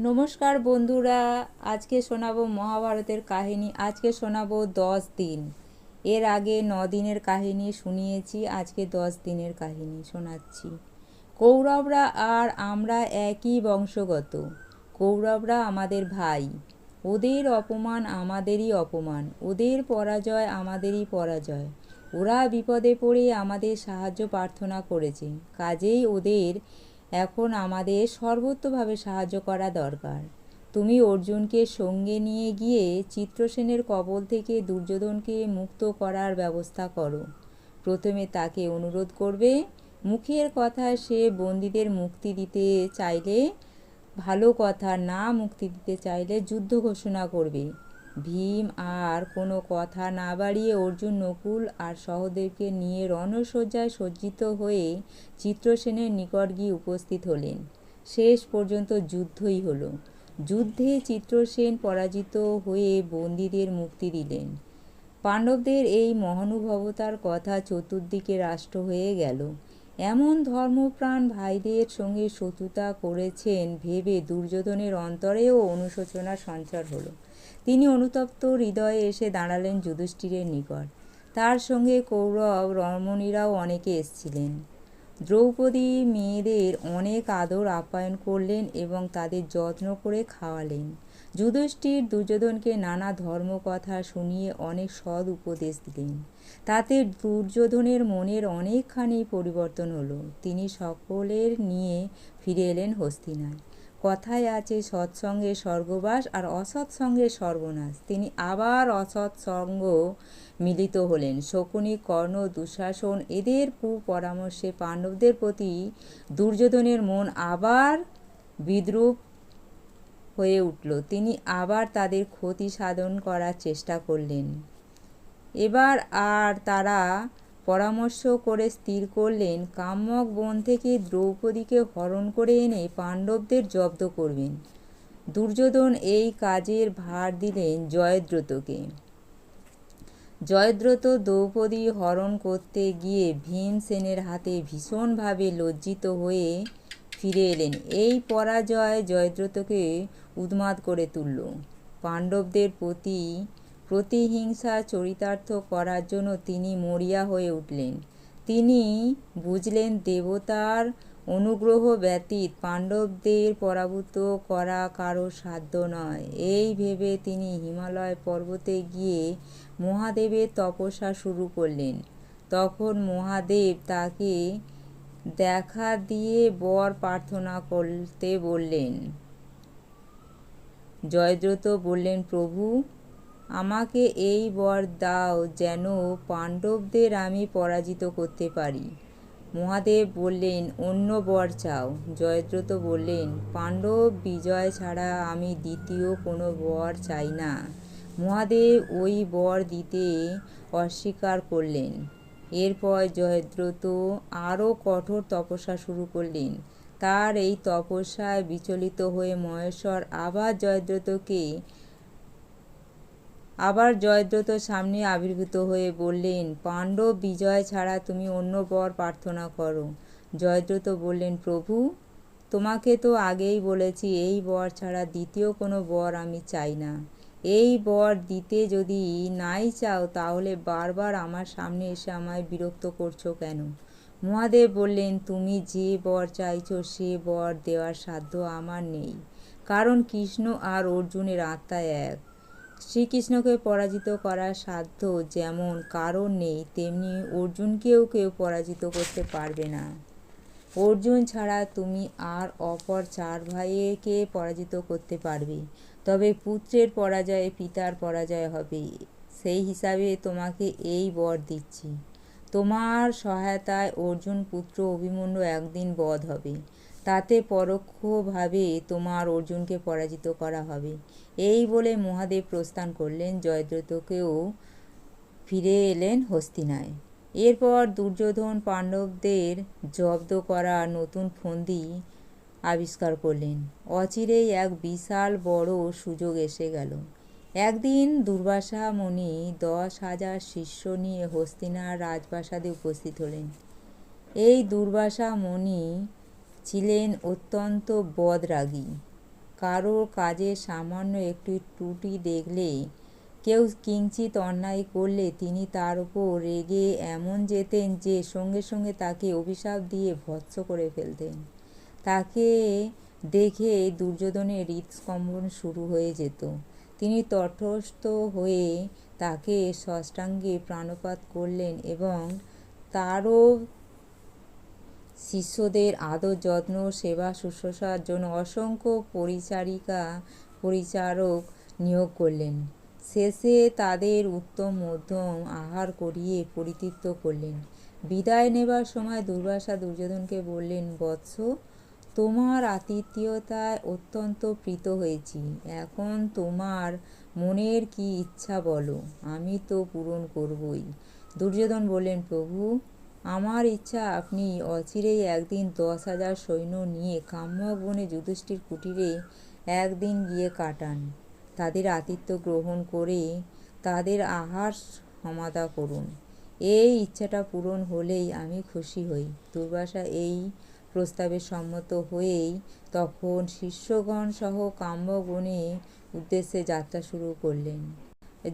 নমস্কার বন্ধুরা, আজকে শোনাবো মহাভারতের কাহিনী, আজকে শোনাবো দশ দিন। এর আগে ন দিনের কাহিনী শুনিয়েছি, আজকে দশ দিনের কাহিনী শোনাচ্ছি। কৌরবরা আর আমরা একই বংশগত। কৌরবরা আমাদের ভাই। ওদের অপমান আমাদেরই অপমান, ওদের পরাজয় আমাদেরই পরাজয়। ওরা বিপদে পড়ে আমাদের সাহায্য প্রার্থনা করেছে, কাজেই ওদের এখন আমাদের সর্বত্রভাবে সাহায্য করা দরকার। তুমি অর্জুনকে সঙ্গে নিয়ে গিয়ে চিত্রসেনের কবল থেকে দুর্যোধনকে মুক্ত করার ব্যবস্থা করো। প্রথমে তাকে অনুরোধ করবে, মুখের কথা সে বন্দীদের মুক্তি দিতে চাইলে, ভালো কথা না মুক্তি দিতে চাইলে যুদ্ধ ঘোষণা করবে। ভীম আর কোনো কথা না বাড়িয়ে অর্জুন নকুল আর সহদেবকে নিয়ে রণসজ্জায় সজ্জিত হয়ে চিত্রসেনের নিকট গিয়ে উপস্থিত হলেন। শেষ পর্যন্ত যুদ্ধই হলো। যুদ্ধে চিত্রসেন পরাজিত হয়ে বন্দীদের মুক্তি দিলেন। পাণ্ডবদের এই মহানুভবতার কথা চতুর্দিকে রাষ্ট্র হয়ে গেল। এমন ধর্মপ্রাণ ভাইদের সঙ্গে শত্রুতা করেছেন ভেবে দুর্যোধনের অন্তরেও অনুশোচনা সঞ্চার হলো। তিনি অনুতপ্ত হৃদয়ে এসে দাঁড়ালেন যুধিষ্ঠিরের নিকট। তার সঙ্গে কৌরব, রমণীরাও অনেকে এসছিলেন। দ্রৌপদী মেয়েদের অনেক আদর আপ্যায়ন করলেন এবং তাদের যত্ন করে খাওয়ালেন। যুধিষ্ঠির দুর্যোধনকে নানা ধর্মকথা শুনিয়ে অনেক সৎ উপদেশ দিলেন। তাতে দুর্যোধনের মনের অনেকখানি পরিবর্তন হলো। তিনি সকলের নিয়ে ফিরে এলেন হস্তিনায়। কথায় আছে, সৎসঙ্গে স্বর্গবাস আর অসৎসঙ্গে সর্বনাশ। তিনি আবার অসৎসঙ্গ মিলিত হলেন। শকুনি, কর্ণ, দুঃশাসন, এদের কুপরামর্শে পাণ্ডবদের প্রতি দুর্যোধনের মন আবার বিদ্রুপ হয়ে উঠল। তিনি আবার তাদের ক্ষতি সাধন করার চেষ্টা করলেন। এবার আর তারা পরামর্শ করে স্থির করলেন, কাম্যক বন থেকে দ্রৌপদীকে হরণ করে এনে পাণ্ডবদের জব্দ করবেন। দুর্যোধন এই কাজের ভার দিলেন জয়দ্রতকে জয়দ্রত দ্রৌপদী হরণ করতে গিয়ে ভীমসেনের হাতে ভীষণভাবে লজ্জিত হয়ে ফিরে এলেন। এই পরাজয় জয়দ্রতকে উন্মাদ করে তুলল। পাণ্ডবদের প্রতি প্রতিহিংসা চরিতার্থ করার জন্য তিনি মরিয়া হয়ে উঠলেন। তিনি বুঝলেন দেবতার অনুগ্রহ ব্যতীত পাণ্ডবদের পরাভূত করা কারও সাধ্য নয়। এই ভেবে তিনি হিমালয় পর্বতে গিয়ে মহাদেবের তপস্যা শুরু করলেন। তখন মহাদেব তাকে দেখা দিয়ে বর প্রার্থনা করতে বললেন। জয়দ্রত বললেন, প্রভু আমাকে এই বর দাও যেন পাণ্ডবদের আমি পরাজিত করতে পারি। মহাদেব বললেন, অন্য বর চাও। জয়দ্রত বললেন, পাণ্ডব বিজয় ছাড়া আমি দ্বিতীয় কোনো বর চাই না। মহাদেব ওই বর দিতে অস্বীকার করলেন। এরপর জয়দ্রত আরও কঠোর তপস্যা শুরু করলেন। তার এই তপস্যায় বিচলিত হয়ে মহেশ্বর আবার জয়দ্রতকে আবার জয়দ্রত সামনে আবির্ভূত হয়ে বললেন, পাণ্ডব বিজয় ছাড়া তুমি অন্য বর প্রার্থনা করো। জয়দ্রত বললেন, প্রভু, তোমাকে তো আগেই বলেছি, এই বর ছাড়া দ্বিতীয় কোনো বর আমি চাই না। এই বর দিতে যদি নাই চাও, তাহলে বারবার আমার সামনে এসে আমায় বিরক্ত করছ কেন? মহাদেব বললেন, তুমি যে বর চাইছো, সে বর দেওয়ার সাধ্য আমার নেই। কারণ কৃষ্ণ আর অর্জুনের আত্মা এক। শ্রীকৃষ্ণকে পরাজিত করার সাধ্য যেমন কারণ নেই, তেমনি অর্জুনকেও কেউ পরাজিত করতে পারবে না। অর্জুন ছাড়া তুমি আর অপর চার ভাইকে পরাজিত করতে পারবে। তবে পুত্রের পরাজয়ে পিতার পরাজয় হবে। সেই হিসাবে তোমাকে এই বর দিচ্ছি। তোমার সহায়তায় অর্জুন পুত্র অভিমন্যু একদিন বধ হবে। তাতে পরোক্ষভাবে তোমার অর্জুনকে পরাজিত করা হবে। এই বলে মহাদেব প্রস্থান করলেন জয়দ্রতকেও ফিরে এলেন হস্তিনায়। এরপর দুর্যোধন পাণ্ডবদের জব্দ করা নতুন ফন্দি আবিষ্কার করলেন। অচিরেই এক বিশাল বড় সুযোগ এসে গেল। একদিন দুর্বাসা মুনি দশ হাজার শিষ্য নিয়ে হস্তিনার রাজপ্রাসাদে উপস্থিত হলেন। এই দুর্বাসা মুনি ছিলেন অত্যন্ত বদরাগী। কারও কাজে সামান্য একটি ত্রুটি দেখলে, কেউ কিঞ্চিত অন্যায় করলে তিনি তার উপর রেগে এমন যেতেন যে সঙ্গে সঙ্গে তাকে অভিশাপ দিয়ে ভৎস করে ফেলতেন। তাকে দেখে দুর্যোধনের হৃদস্কম্বন শুরু হয়ে যেত। তিনি তটস্থ হয়ে তাকে ষষ্ঠাঙ্গে প্রাণপাত করলেন এবং তারও শিষ্যদের আদর, যত্ন, সেবা, শুশ্রূষার জন্য অসংখ্য পরিচারিকা, পরিচারক নিয়োগ করলেন। শেষে তাদের উত্তম মধ্যম আহার করিয়ে পরিতৃপ্ত করলেন। বিদায় নেবার সময় দুর্বাসা দুর্যোধনকে বললেন, বৎস, তোমার আতিথ্যতায় অত্যন্ত প্রীত হয়েছি। এখন তোমার মনের কি ইচ্ছা বলো, আমি তো পূরণ করবই। দুর্যোধন বললেন, প্রভু আমার ইচ্ছা, আপনি অচিরেই একদিন দশ হাজার সৈন্য নিয়ে কাম্যক বনে যুধিষ্ঠির কুটিরে একদিন গিয়ে কাটান। তাদের আতিথ্য গ্রহণ করে তাদের আহার সমাধা করুন। এই ইচ্ছাটা পূরণ হলেই আমি খুশি হই। দুর্বাসা এই প্রস্তাবে সম্মত হয়েই তখন শিষ্যগণ সহ কাম্যবনে উদ্দেশ্যে যাত্রা শুরু করলেন।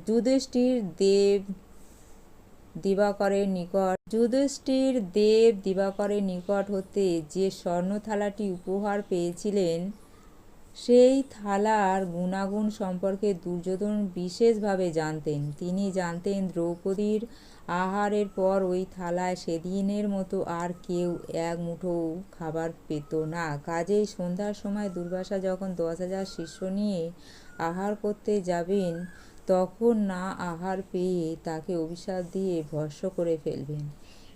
যুধিষ্ঠির দেব দিবাকরের নিকট যুধিষ্ঠির দেব দিবাকরের নিকট হতে যে স্বর্ণ থালাটি উপহার পেয়েছিলেন, সেই থালার গুণাগুণ সম্পর্কে দুর্যোধন বিশেষভাবে জানতেন। তিনি জানতেন, দ্রৌপদীর আহারের পর ওই থালায় সেদিনের মতো আর কেউ এক মুঠো খাবার পেত না। কাজেই সন্ধ্যার সময় দুর্বাসা যখন দশ হাজার শিষ্য নিয়ে আহার করতে যাবেন তখন না আহার পেয়ে তাকে অভিশাপ দিয়ে ভস্য করে ফেলবেন।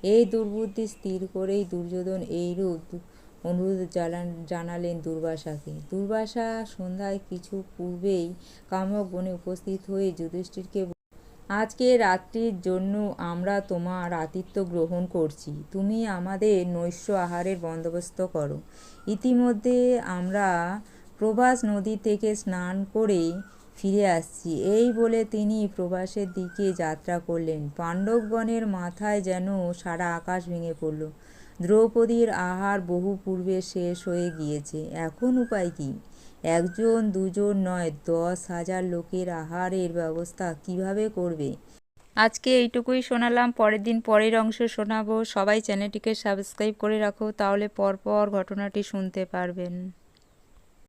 এই দুর্বুদ্ধি স্থির করেই দুর্যোধন এইরূপ অনুরোধ জানান জানালেন দুর্বাসাকে। দুর্বাসা সন্ধ্যায় কিছু পূর্বেই কামক বনে উপস্থিত হয়ে যুধিষ্ঠিরকে আজকে রাত্রির জন্য আমরা তোমার আতিথ্য গ্রহণ করছি। তুমি আমাদের নৈশ আহারের বন্দোবস্ত করো। ইতিমধ্যে আমরা প্রভাস নদী থেকে স্নান করে ফিরে আসছি। এই বলে তিনি প্রবাসের দিকে যাত্রা করলেন। পাণ্ডবগণের মাথায় যেন সারা আকাশ ভেঙে পড়ল। দ্রৌপদীর আহার বহু পূর্বে শেষ হয়ে গিয়েছে। এখন উপায় কি? একজন, দুজন নয়, দশ হাজার লোকের আহারের ব্যবস্থা কীভাবে করবে? আজকে এইটুকুই শোনালাম। পরের দিন পরের অংশ শোনাবো। সবাই চ্যানেলটিকে সাবস্ক্রাইব করে রাখো, তাহলে পরপর ঘটনাটি শুনতে পারবেন।